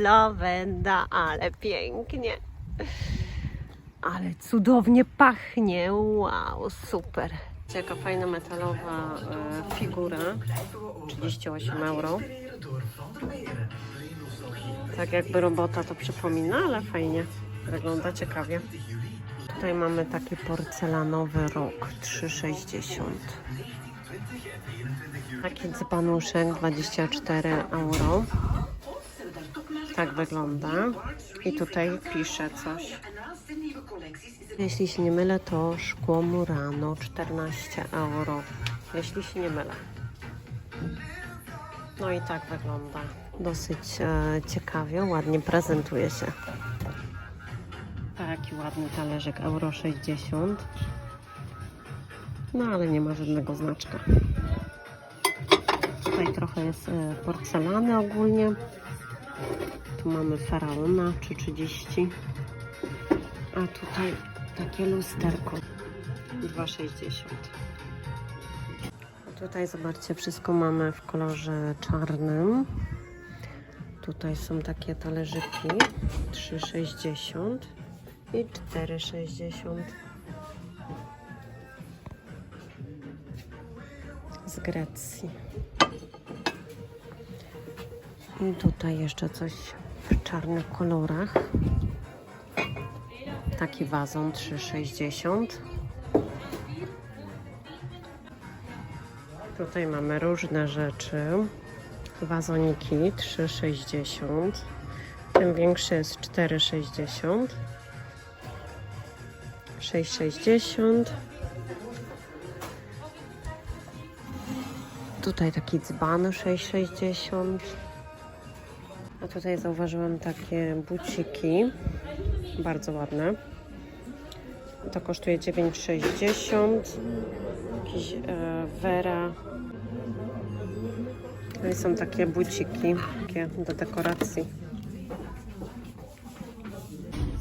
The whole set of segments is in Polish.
Lawenda, ale pięknie. Ale cudownie pachnie. Wow, super. Jaka fajna metalowa e, figura. 38 euro. Tak jakby robota to przypomina, ale fajnie. Wygląda ciekawie. Tutaj mamy taki porcelanowy róg 3,60. Taki dzbanuszek 24 euro. Tak wygląda. I tutaj pisze coś. Jeśli się nie mylę, to szkło Murano 14 euro. Jeśli się nie mylę. No i tak wygląda. Dosyć e, ciekawie, ładnie prezentuje się. Taki ładny talerzyk, euro 60. No ale nie ma żadnego znaczka. Tutaj trochę jest e, porcelany ogólnie. Tu mamy faraona 3,30. A tutaj takie lusterko 2,60. A Tutaj zobaczcie, wszystko mamy w kolorze czarnym. Tutaj są takie talerzyki 3,60 i 4,60 z Grecji. I tutaj jeszcze coś czarnych kolorach. Taki wazon 3,60. Tutaj mamy różne rzeczy. Wazoniki 3,60. Ten większy jest 4,60. 6,60. Tutaj taki dzban 6,60. Tutaj zauważyłam takie buciki. Bardzo ładne. To kosztuje 9,60. Jakiś e, Vera. No i są takie buciki takie do dekoracji.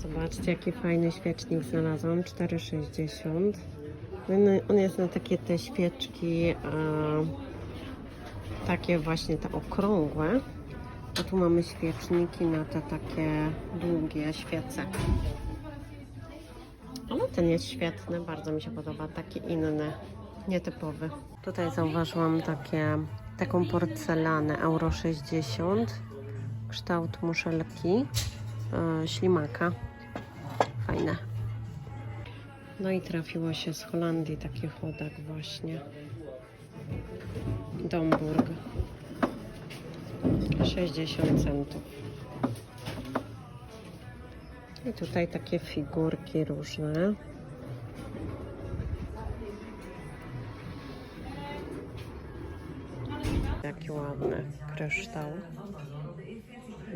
Zobaczcie, jaki fajny świecznik znalazłam. 4,60. No On jest na takie te świeczki, e, takie właśnie te okrągłe. A tu mamy świeczniki na te takie długie świece. Ale ten jest świetny, bardzo mi się podoba, taki inny, nietypowy. Tutaj zauważyłam takie, taką porcelanę Euro 60, kształt muszelki, e, ślimaka. Fajne. No i trafiło się z Holandii taki chodak właśnie. Domburg. 60 centów. I tutaj takie figurki różne. Jaki ładny kryształ.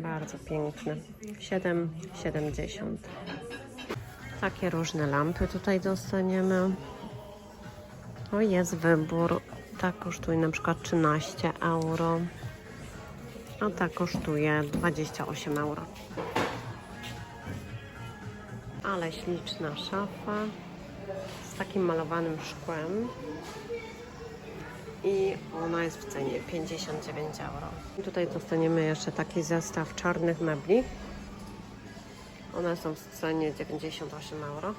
Bardzo piękny. 7,70. Takie różne lampy tutaj dostaniemy. O, jest wybór. Ta kosztuje na przykład 13 euro. A ta kosztuje 28 euro. Ale śliczna szafa z takim malowanym szkłem. I ona jest w cenie 59 euro. I tutaj dostaniemy jeszcze taki zestaw czarnych mebli. One są w cenie 98 euro.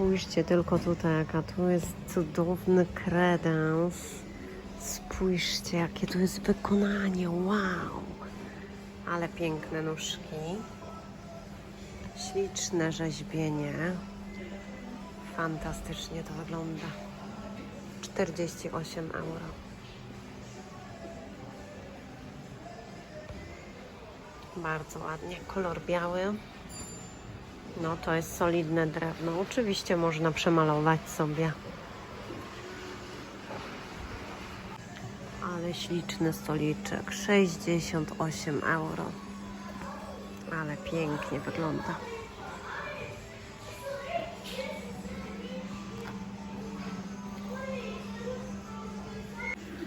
Spójrzcie tylko tutaj, jaka tu jest cudowny kredens. Spójrzcie, jakie tu jest wykonanie. Wow! Ale piękne nóżki. Śliczne rzeźbienie. Fantastycznie to wygląda. 48 euro. Bardzo ładnie. Kolor biały. No to jest solidne drewno. Oczywiście można przemalować sobie. Ale śliczny stoliczek. 68 euro. Ale pięknie wygląda.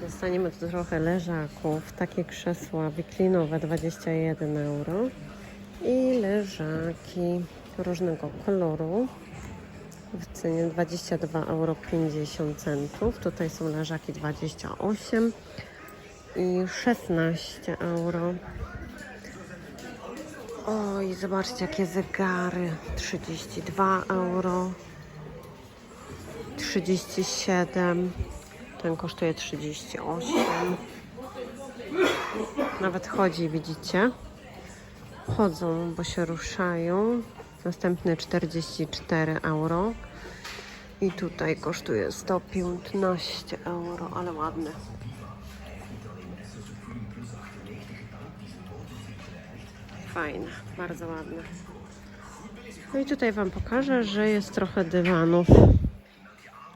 Dostaniemy tu trochę leżaków. Takie krzesła wiklinowe 21 euro. I leżaki różnego koloru w cenie 22,50 euro. Tutaj są leżaki 28 i 16 euro. Oj, zobaczcie jakie zegary. 32 euro. 37. Ten kosztuje 38. Nawet chodzi, widzicie? Chodzą, bo się ruszają. Następny 44 euro. I tutaj kosztuje 115 euro, ale ładny. Fajne, bardzo ładne. No i tutaj Wam pokażę, że jest trochę dywanów.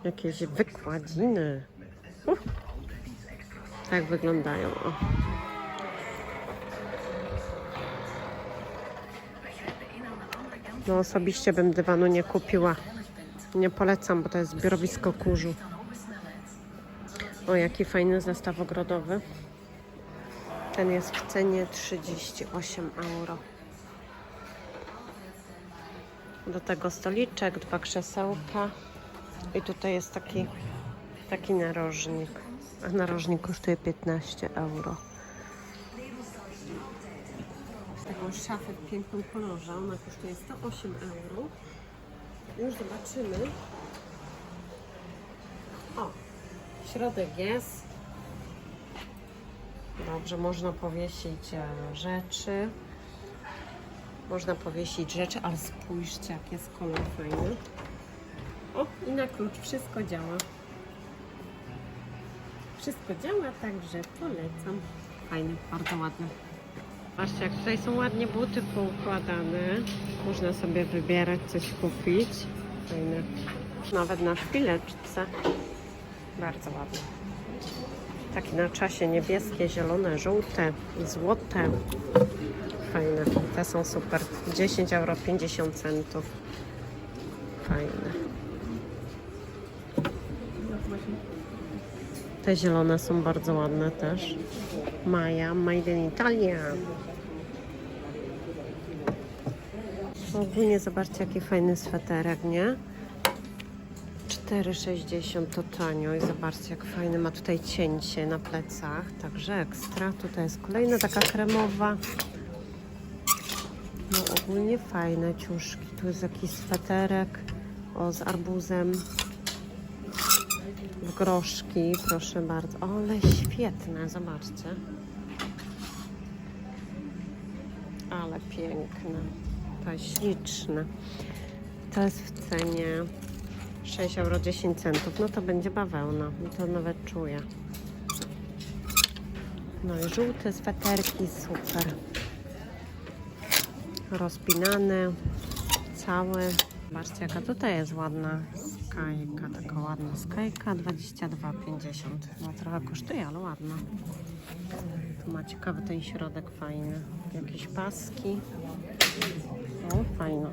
Jakieś wykładziny. Uh. Tak wyglądają. O. No osobiście bym dywanu nie kupiła. Nie polecam, bo to jest zbiorowisko kurzu. O, jaki fajny zestaw ogrodowy. Ten jest w cenie 38 euro. Do tego stoliczek, dwa krzesełka. I tutaj jest taki, taki narożnik. A narożnik kosztuje 15 euro. Szafę w pięknym kolorze. Ona kosztuje 108 euro. Już zobaczymy. O, środek jest. Dobrze, można powiesić e, rzeczy. Można powiesić rzeczy, ale spójrzcie, jak jest kolor fajny. O, i na klucz wszystko działa. Wszystko działa, także polecam. Fajny, bardzo ładny. Patrzcie, jak tutaj są ładnie buty poukładane. Można sobie wybierać, coś kupić. Fajne. Nawet na chwileczce. Bardzo ładne. Takie na czasie niebieskie, zielone, żółte, złote. Fajne. Te są super. 10 euro 50 centów. Fajne. Te zielone są bardzo ładne też. Maja, Made in Italia. Ogólnie zobaczcie jaki fajny sweterek, nie? 4,60 to tanio i zobaczcie jak fajny ma tutaj cięcie na plecach, także ekstra. Tutaj jest kolejna taka kremowa. No ogólnie fajne ciuszki. Tu jest jakiś sweterek o, z arbuzem w groszki, proszę bardzo. Ale świetne, zobaczcie. Ale piękne. To śliczne. To jest w cenie 6,10 euro. No to będzie bawełna. To nawet czuję. No i żółte sweterki, super. Rozpinane, całe. Zobaczcie, jaka tutaj jest ładna skajka. Taka ładna skajka, 22,50. No trochę kosztuje, ale ładna. Tu ma ciekawy ten środek fajny. Jakieś paski. O, fajno.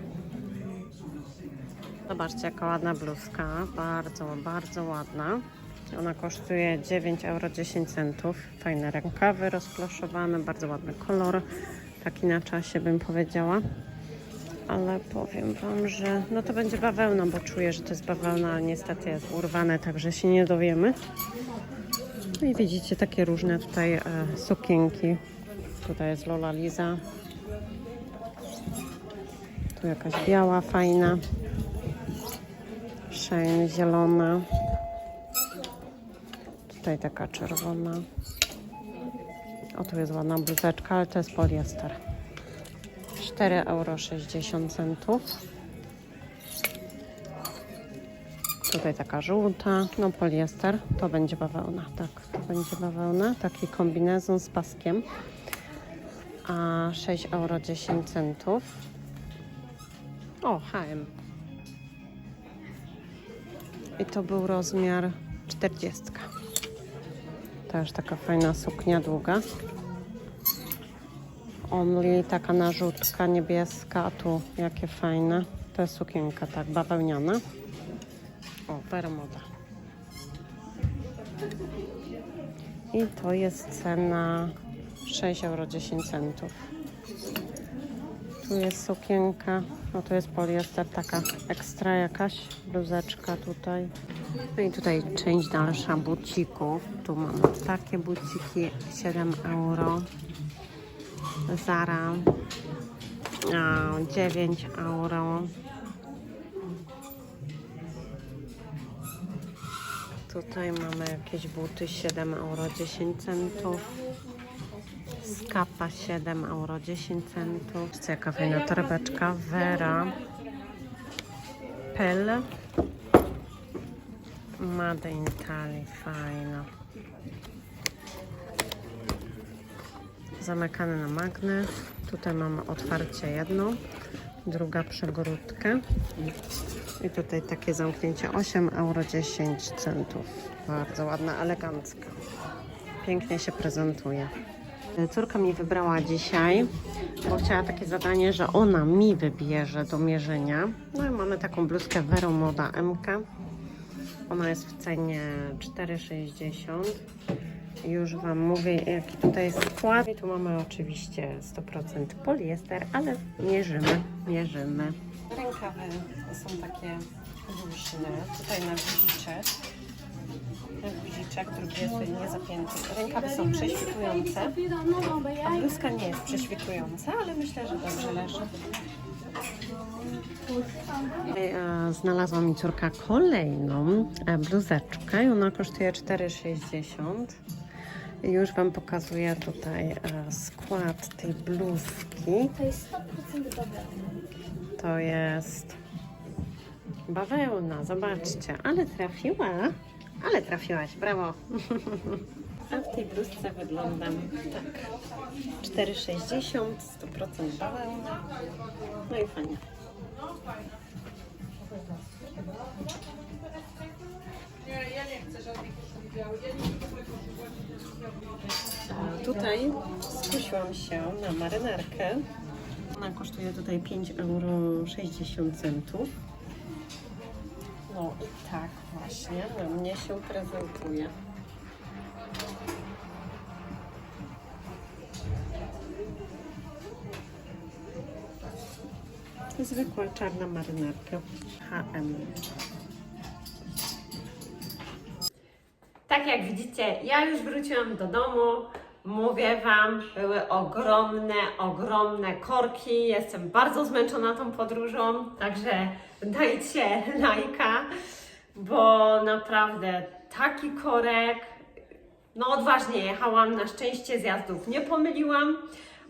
Zobaczcie, jaka ładna bluzka. Bardzo, bardzo ładna. Ona kosztuje 9,10 euro. Fajne rękawy rozplaszowane, bardzo ładny kolor. Taki na czasie bym powiedziała. Ale powiem Wam, że no to będzie bawełna, bo czuję, że to jest bawełna, ale niestety jest urwane, także się nie dowiemy. No i widzicie takie różne tutaj e, sukienki. Tutaj jest Lola Liza. Tu jakaś biała, fajna. Shane zielona. Tutaj taka czerwona. O, tu jest ładna bluzeczka, ale to jest poliester. 4,60 euro. Tutaj taka żółta, no poliester, to będzie bawełna, tak, to będzie bawełna, taki kombinezon z paskiem, a 6,10 euro. O, H&M. I to był rozmiar 40. Też taka fajna suknia długa. Only taka narzutka niebieska, a tu jakie fajne. To jest sukienka, tak, bawełniana. O, bermuda. I to jest cena 6,10 euro. Tu jest sukienka, no to jest poliester, taka ekstra jakaś, bluzeczka tutaj. No i tutaj część dalsza bucików. Tu mamy takie buciki, 7 euro. Zara, a, 9 euro. Tutaj mamy jakieś buty 7 euro 10 centów. Skapa 7 euro 10 centów. Jest jaka fajna torebeczka. Vera. Pel. Made in Italy. Fajna. Zamykane na magnes. Tutaj mamy otwarcie jedno. Druga przegródkę. I tutaj takie zamknięcie 8 euro 10 centów. Bardzo ładna, elegancka. Pięknie się prezentuje. Córka mi wybrała dzisiaj, bo chciała takie zadanie, że ona mi wybierze do mierzenia. No i mamy taką bluzkę Vero Moda MK. Ona jest w cenie 4,60. Już Wam mówię, jaki tutaj jest skład. I tu mamy oczywiście 100% poliester, ale mierzymy, mierzymy. Rękawy są takie luźne, tutaj na guziczek. Na guziczek, drugi jest niezapięty. Rękawy są prześwitujące, a bluzka nie jest prześwitująca, ale myślę, że dobrze leży. E, Znalazła mi córka kolejną e, bluzeczkę i ona kosztuje 4,60. Już Wam pokazuję tutaj e, skład tej bluzki. To jest 100% bawełna. To jest bawełna, zobaczcie, ale trafiła, ale trafiłaś, brawo. A w tej bluzce wyglądam tak. 4,60, 100% bawełna. No i fajnie. Tutaj skusiłam się na marynarkę. Ona kosztuje tutaj 5,60 euro. No i tak właśnie na mnie się prezentuje. Zwykła czarna marynarka H&M. Tak jak widzicie, ja już wróciłam do domu. Mówię Wam, były ogromne, ogromne korki. Jestem bardzo zmęczona tą podróżą, także dajcie lajka, bo naprawdę taki korek. No odważnie jechałam, na szczęście zjazdów nie pomyliłam.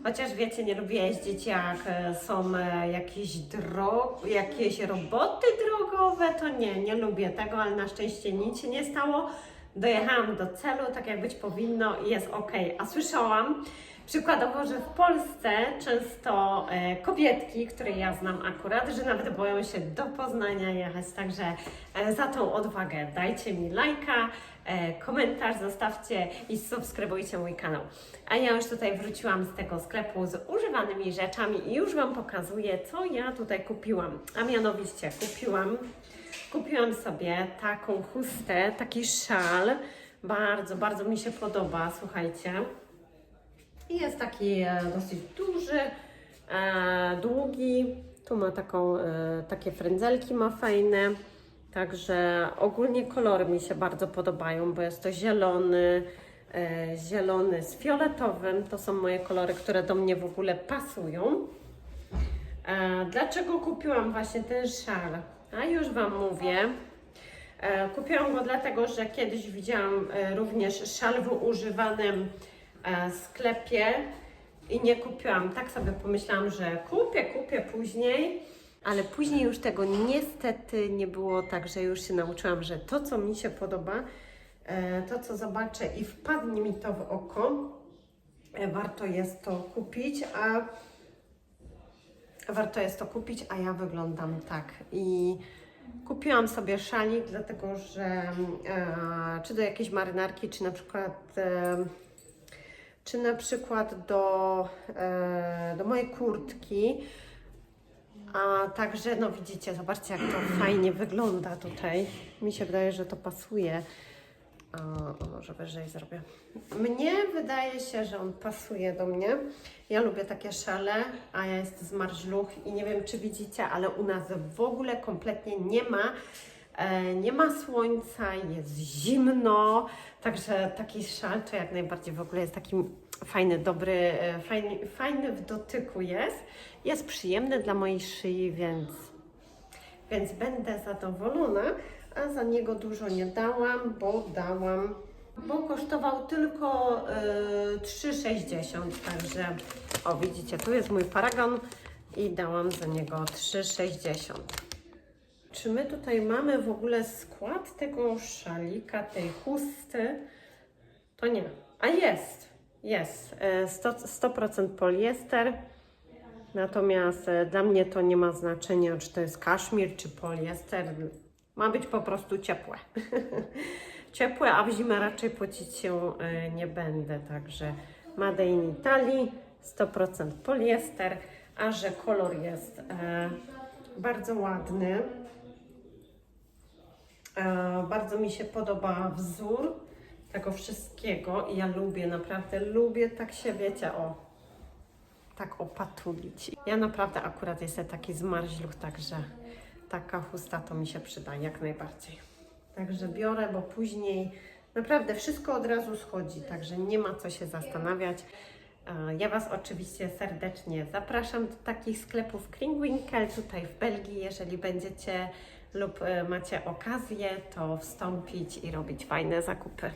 Chociaż wiecie, nie lubię jeździć jak e, są e, jakieś drog, jakieś roboty drogowe, to nie, nie lubię tego, ale na szczęście nic się nie stało. Dojechałam do celu, tak jak być powinno i jest ok. A słyszałam przykładowo, że w Polsce często e, kobietki, które ja znam akurat, że nawet boją się do Poznania jechać, także e, za tą odwagę dajcie mi lajka, e, komentarz zostawcie i subskrybujcie mój kanał. A ja już tutaj wróciłam z tego sklepu z używanymi rzeczami i już Wam pokazuję, co ja tutaj kupiłam. A mianowicie kupiłam Kupiłam sobie taką chustę, taki szal. Bardzo, bardzo mi się podoba, słuchajcie. I jest taki e, dosyć duży, e, długi. Tu ma taką, e, takie frędzelki, ma fajne. Także ogólnie kolory mi się bardzo podobają, bo jest to zielony, zielony z fioletowym. To są moje kolory, które do mnie w ogóle pasują. Dlaczego kupiłam właśnie ten szal? A już Wam mówię. E, Kupiłam go dlatego, że kiedyś widziałam e, również szal w używanym e, sklepie i nie kupiłam. Tak sobie pomyślałam, że kupię, kupię później. Ale później już tego niestety nie było, także już się nauczyłam, że to, co mi się podoba, to, co zobaczę i wpadnie mi to w oko, warto jest to kupić, a warto jest to kupić, a ja wyglądam tak. I kupiłam sobie szalik, dlatego że e, czy do jakiejś marynarki, czy na przykład e, czy na przykład do, e, do mojej kurtki. A także, no widzicie, zobaczcie jak to fajnie wygląda tutaj. Mi się wydaje, że to pasuje. O, może wyżej zrobię. Mnie wydaje się, że on pasuje do mnie. Ja lubię takie szale, a ja jestem z marżluch i nie wiem, czy widzicie, ale u nas w ogóle kompletnie nie ma. E, nie ma słońca, jest zimno, także taki szal to jak najbardziej w ogóle jest taki fajny, dobry, e, fajny, fajny w dotyku jest. Jest przyjemny dla mojej szyi, więc więc będę zadowolona, a za niego dużo nie dałam, bo dałam, bo kosztował tylko y, 3,60, także o widzicie, tu jest mój paragon i dałam za niego 3,60. Czy my tutaj mamy w ogóle skład tego szalika, tej chusty? To nie. A jest, jest. E, 100%, 100% poliester. Natomiast e, dla mnie to nie ma znaczenia, czy to jest kaszmir, czy poliester. Ma być po prostu ciepłe. ciepłe, a w zimę raczej pocić się e, nie będę. Także Made in Italy, 100% poliester, a że kolor jest e, bardzo ładny. E, bardzo mi się podoba wzór tego wszystkiego i ja lubię, naprawdę lubię tak się, wiecie, o, tak opatulić. Ja naprawdę akurat jestem taki zmarzluch, także taka chusta to mi się przyda jak najbardziej. Także biorę, bo później naprawdę wszystko od razu schodzi, także nie ma co się zastanawiać. E, Ja Was oczywiście serdecznie zapraszam do takich sklepów Kringwinkel tutaj w Belgii. Jeżeli będziecie lub e, macie okazję, to wstąpić i robić fajne zakupy.